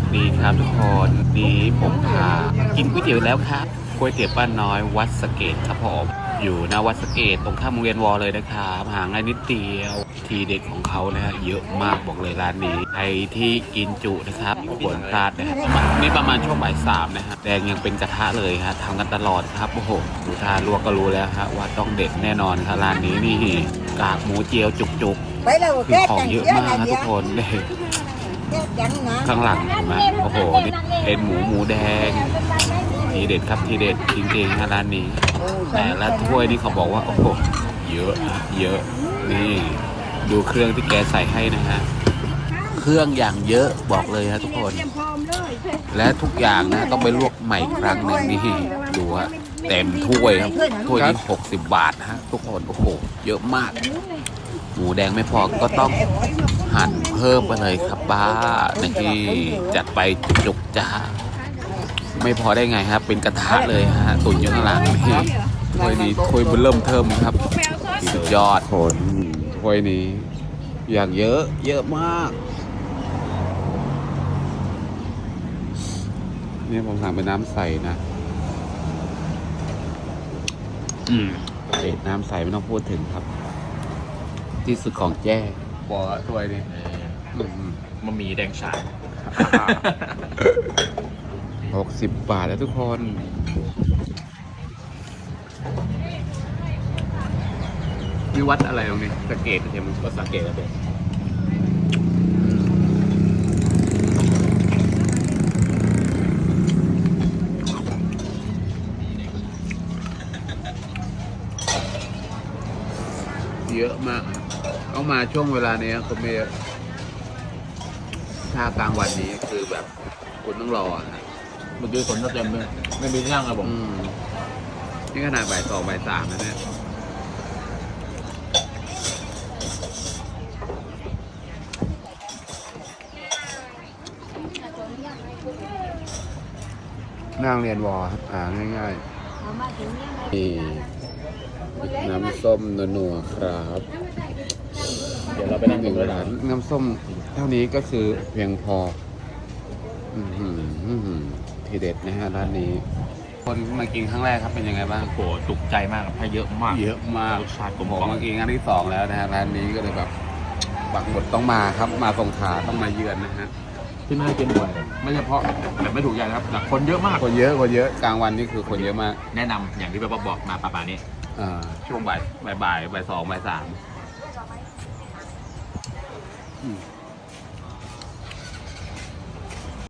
วัสดีครับทุกคนดีผมพากินก๋วยเตี๋ยวแล้วครับก๋วยเตี๋ยวป้าน้อยวัดสะเกตครับผมอยู่หน้าวัดสะเกตตรงข้ามโรงเรียนวอเลยนะครับห่างง่ายนิดเดียวทีเด็ดของเขานะฮะเยอะมากบอกเลยร้านนี้ใครที่กินจุนะครับไม่ควรพลาดนะฮะประมาณนี่ประมาณช่วงบ่ายสามนะฮะแดงยังเป็นกระทะเลยฮะทำกันตลอดครับโอ้โหดูท่าลวกก็รู้แล้วฮะว่าต้องเด็ดแน่นอนครับร้านนี้นี่กากหมูเจียวจุกๆ Bây giờ คือ kết ของ chẳng เยอะ chứa มาก là นะ gì ทุก á? คนเลย Kết chẳng hả? ข้างหลังเห็นไหมโอ้โหนี่เป็นหมูหมูแดง ทีเด็ดครับทีเด็ดจริงๆนะร้านนี้ แต่ละถ้วยนี่เขาบอกว่าโอ้โหเยอะนะเยอะนี่ดูเครื่องที่แกใส่ให้นะฮะเครื่องอย่างเยอะบอกเลยฮะทุกคน และทุกอย่างนะต้องไปลวกใหม่ครั้งหนึ่งนี่ดูฮะเต็มถ้วยครับถ้วยนี้60 บาทนะฮะทุกคนโอ้โหเยอะมาก หมูแดงไม่พอก็ต้องหั่นเพิ่มไปเลยครับป้านี่จัดไปจุกๆจ้า ไม่พอได้ไงครับ เป็นกระทะเลยฮะตุ๋นอยู่ข้างหลังนี่ถ้วยนี้ถ้วยเบอร์เริ่มเทิมครับสุดยอดผลถ้วยนี้ อย่างเยอะเยอะมากนี่ผมสั่งเป็นน้ำใสนะอืมเด็ดน้ำใสไม่ต้องพูดถึงครับ ที่สุดของแจ้บอกว่าถ้วยนี้อืมมันมีแดงฉานหกสิบบาทแล้วทุกคนมีวัดอะไรตรงนี้สะเกตใช่ไหมวัดสะเกตอะไร เยอะมากเอามาช่วงเวลานี้ก็ไม่เยอะถ้ากลางวันนี้คือแบบคุณต้องรออะเมื่อกี้ฝนก็เต็มเลยไม่มีที่นั่งเลยผมอืมนี่ขนาดบ่ายสองบ่ายสามนะเนี่ยนั่งเรียนวอครับอ่าง่ายๆนี่ น้ำส้มนัวๆครับ เดี๋ยวเราไปนั่งหกินึ่นงกันร้านน้ำส้มเท่านี้ก็คือเพียงพออือหืออื้อหือทีเด็ดนะฮะร้านนี้ คนมากินครั้งแรกครับเป็นยังไงบ้างโอ้โหตุกใจมากครับให้เยอะมากเยอะมากรสชาติกลมผมกล่อมมากินครั้งที่สองแล้วนะฮะร้านนี้ก็เลยแบบปักหมดต้องมาครับมาสงขลาต้องมาเยือนนะฮะที่ไม่ได้กินบ่อยไม่ใช่เพราะแต่ไม่ถูกใจนะครับแต่คนเยอะมาก คนเยอะคนเยอะกลางวันนี่คือคนเยอะมาก แนะนำอย่างที่พี่ป๊อบบอกมาป่าๆนี้อ่า ช่วงบ่ายบ่ายบ่ายสองบ่ายสามอืม